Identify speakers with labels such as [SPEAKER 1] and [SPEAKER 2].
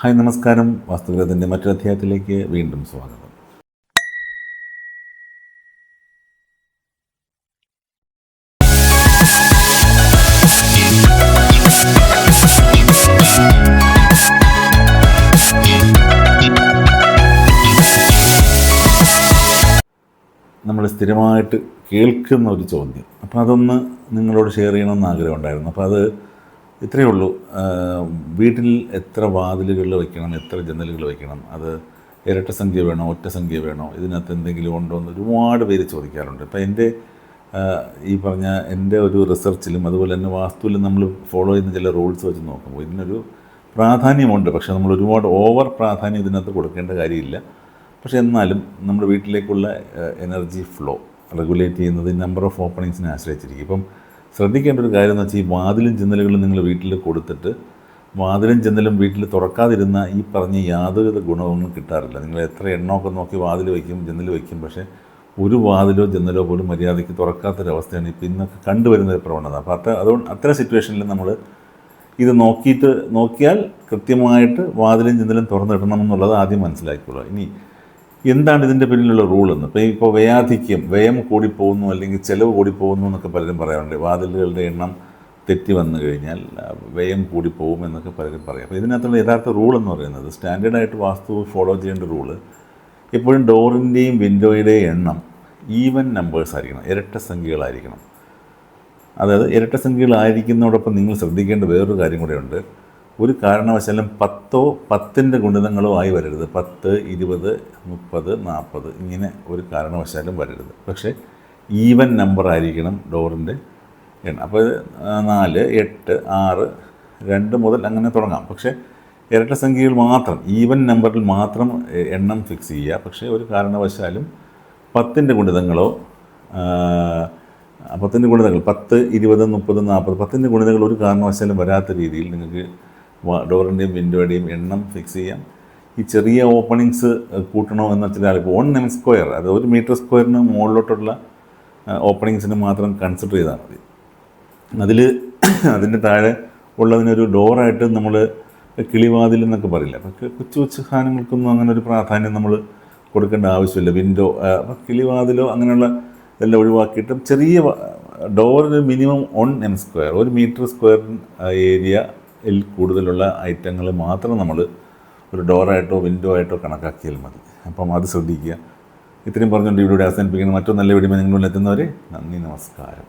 [SPEAKER 1] Hi നമസ്കാരം. വാസ്തുഗ്രഹത്തിന്റെ മറ്റൊരു അധ്യായത്തിലേക്ക് വീണ്ടും സ്വാഗതം. നമ്മൾ സ്ഥിരമായിട്ട് കേൾക്കുന്ന ഒരു ചോദ്യം. അപ്പോൾ അതൊന്ന് നിങ്ങളോട് ഷെയർ ചെയ്യണമെന്ന് ആഗ്രഹം ഉണ്ടായിരുന്നു അപ്പോൾ അത് ഇത്രയേ ഉള്ളൂ. വീട്ടിൽ എത്ര വാതിലുകൾ വയ്ക്കണം എത്ര ജനലുകൾ വയ്ക്കണം? അത് ഇരട്ട സംഖ്യ വേണോ ഒറ്റ സംഖ്യ വേണോ? ഇതിനകത്ത് എന്തെങ്കിലും ഉണ്ടോ എന്ന് ഒരുപാട് പേര് ചോദിക്കാറുണ്ട്. ഇപ്പം എന്റെ ഈ പറഞ്ഞ എന്റെ ഒരു റിസർച്ചിലും അതുപോലെ തന്നെ വാസ്തുവിലും നമ്മൾ ഫോളോ ചെയ്യുന്ന ചില റൂൾസ് വെച്ച് നോക്കുമ്പോൾ ഇതിനൊരു പ്രാധാന്യമുണ്ട്. പക്ഷേ നമ്മൾ ഒരുപാട് ഓവർ പ്രാധാന്യം ഇതിനകത്ത് കൊടുക്കേണ്ട കാര്യമില്ല. പക്ഷേ എന്നാലും നമ്മുടെ വീട്ടിലേക്കുള്ള എനർജി ഫ്ലോ റെഗുലേറ്റ് ചെയ്യുന്നത് നമ്പർ ഓഫ് ഓപ്പണിങ്സിനെ ആശ്രയിച്ചിരിക്കും. ഇപ്പം ശ്രദ്ധിക്കേണ്ട ഒരു കാര്യം എന്ന് വെച്ചാൽ ഈ വാതിലും ജനലുകളും നിങ്ങൾ വീട്ടിൽ കൊടുത്തിട്ട് വാതിലും ജനലും വീട്ടിൽ തുറക്കാതിരുന്ന ഈ പറഞ്ഞ യാതൊരു ഗുണമൊന്നും കിട്ടാറില്ല. നിങ്ങൾ എത്ര എണ്ണമൊക്കെ നോക്കി വാതിൽ വയ്ക്കും ജനൽ വയ്ക്കും പക്ഷേ ഒരു വാതിലോ ജനലോ പോലും മര്യാദയ്ക്ക് തുറക്കാത്തൊരവസ്ഥയാണ് ഇപ്പോൾ ഇന്നൊക്കെ കണ്ടുവരുന്ന ഒരു പ്രവണത. അപ്പോൾ അത്ര അതുകൊണ്ട് അത്തരം സിറ്റുവേഷനിൽ നമ്മൾ ഇത് നോക്കിയിട്ട് നോക്കിയാൽ കൃത്യമായിട്ട് വാതിലും ജനലും തുറന്നിടണം എന്നുള്ളത് ആദ്യം മനസ്സിലാക്കിക്കൊള്ളുക ഇനി എന്താണ് ഇതിന്റെ പിന്നിലുള്ള റൂൾ എന്ന്? ഇപ്പോൾ ഇപ്പോൾ വ്യയാധിക്യം വ്യയം കൂടിപ്പോകുന്നു അല്ലെങ്കിൽ ചിലവ് കൂടിപ്പോകുന്നു എന്നൊക്കെ പലരും പറയാറുണ്ട്. വാതിലുകളുടെ എണ്ണം തെറ്റി വന്നു കഴിഞ്ഞാൽ വ്യയം കൂടിപ്പോകും എന്നൊക്കെ പലരും പറയാം. അപ്പോൾ ഇതിനകത്തുള്ള യഥാർത്ഥ റൂൾ എന്ന് പറയുന്നത് സ്റ്റാൻഡേർഡായിട്ട് വാസ്തു ഫോളോ ചെയ്യേണ്ട റൂൾ എപ്പോഴും ഡോറിന്റെയും വിൻഡോയുടെയും എണ്ണം ഈവൻ നമ്പേഴ്സ് ആയിരിക്കണം. ഇരട്ട സംഖ്യകളായിരിക്കണം. അതായത് ഇരട്ട സംഖ്യകളായിരിക്കുന്നതോടൊപ്പം നിങ്ങൾ ശ്രദ്ധിക്കേണ്ട വേറൊരു കാര്യം കൂടെയുണ്ട്. ഒരു കാരണവശാലും പത്തോ പത്തിന്റെ ഗുണിതങ്ങളോ ആയി വരരുത്. പത്ത് ഇരുപത് മുപ്പത് നാൽപ്പത് ഇങ്ങനെ ഒരു കാരണവശാലും വരരുത്. പക്ഷേ ഈവൻ നമ്പർ ആയിരിക്കണം ഡോറിന്റെ എണ്ണം. അപ്പോൾ നാല് എട്ട് ആറ് രണ്ട് മുതൽ അങ്ങനെ തുടങ്ങാം. പക്ഷേ ഇരട്ട സംഖ്യകൾ മാത്രം ഈവൻ നമ്പറിൽ മാത്രം എണ്ണം ഫിക്സ് ചെയ്യുക. പക്ഷേ ഒരു കാരണവശാലും പത്തിന്റെ ഗുണിതങ്ങളോ പത്തിന്റെ ഗുണിതങ്ങൾ പത്ത് ഇരുപത് മുപ്പത് നാൽപ്പത് പത്തിന്റെ ഗുണിതങ്ങൾ ഒരു കാരണവശാലും വരാത്ത രീതിയിൽ നിങ്ങൾക്ക് ഡോറിന്റെയും വിൻഡോയുടെയും എണ്ണം ഫിക്സ് ചെയ്യാം. ഈ ചെറിയ ഓപ്പണിങ്സ് കൂട്ടണോ എന്ന് വെച്ചാൽ ഇപ്പോൾ വൺ എം സ്ക്വയർ അത് ഒരു മീറ്റർ സ്ക്വയറിന് മുകളിലോട്ടുള്ള ഓപ്പണിങ്സിന് മാത്രം കൺസിഡർ ചെയ്താൽ മതി. അതിൽ അതിന്റെ താഴെ ഉള്ളതിനൊരു ഡോറായിട്ട് നമ്മൾ കിളിവാതിൽ എന്നൊക്കെ പറയില്ല? പക്ഷേ കൊച്ചു കൊച്ചു സാധനങ്ങൾക്കൊന്നും അങ്ങനെ ഒരു പ്രാധാന്യം നമ്മൾ കൊടുക്കേണ്ട ആവശ്യമില്ല. വിൻഡോ അപ്പോൾ കിളിവാതിലോ അങ്ങനെയുള്ള ഇതെല്ലാം ഒഴിവാക്കിയിട്ടും ചെറിയ ഡോറിന് മിനിമം വൺ എം സ്ക്വയർ ഒരു മീറ്റർ സ്ക്വയർ ഏരിയയിൽ കൂടുതലുള്ള ഐറ്റങ്ങൾ മാത്രം നമ്മൾ ഒരു ഡോറായിട്ടോ വിൻഡോ ആയിട്ടോ കണക്കാക്കിയാൽ മതി. അപ്പം അത് ശ്രദ്ധിക്കുക. ഇത്രയും പറഞ്ഞുകൊണ്ട് ഇവിടെ അവസാനിപ്പിക്കുന്ന. മറ്റൊരു നല്ല വീഡിയോ നിങ്ങളിൽ എത്തുന്നവരെ നന്ദി നമസ്കാരം.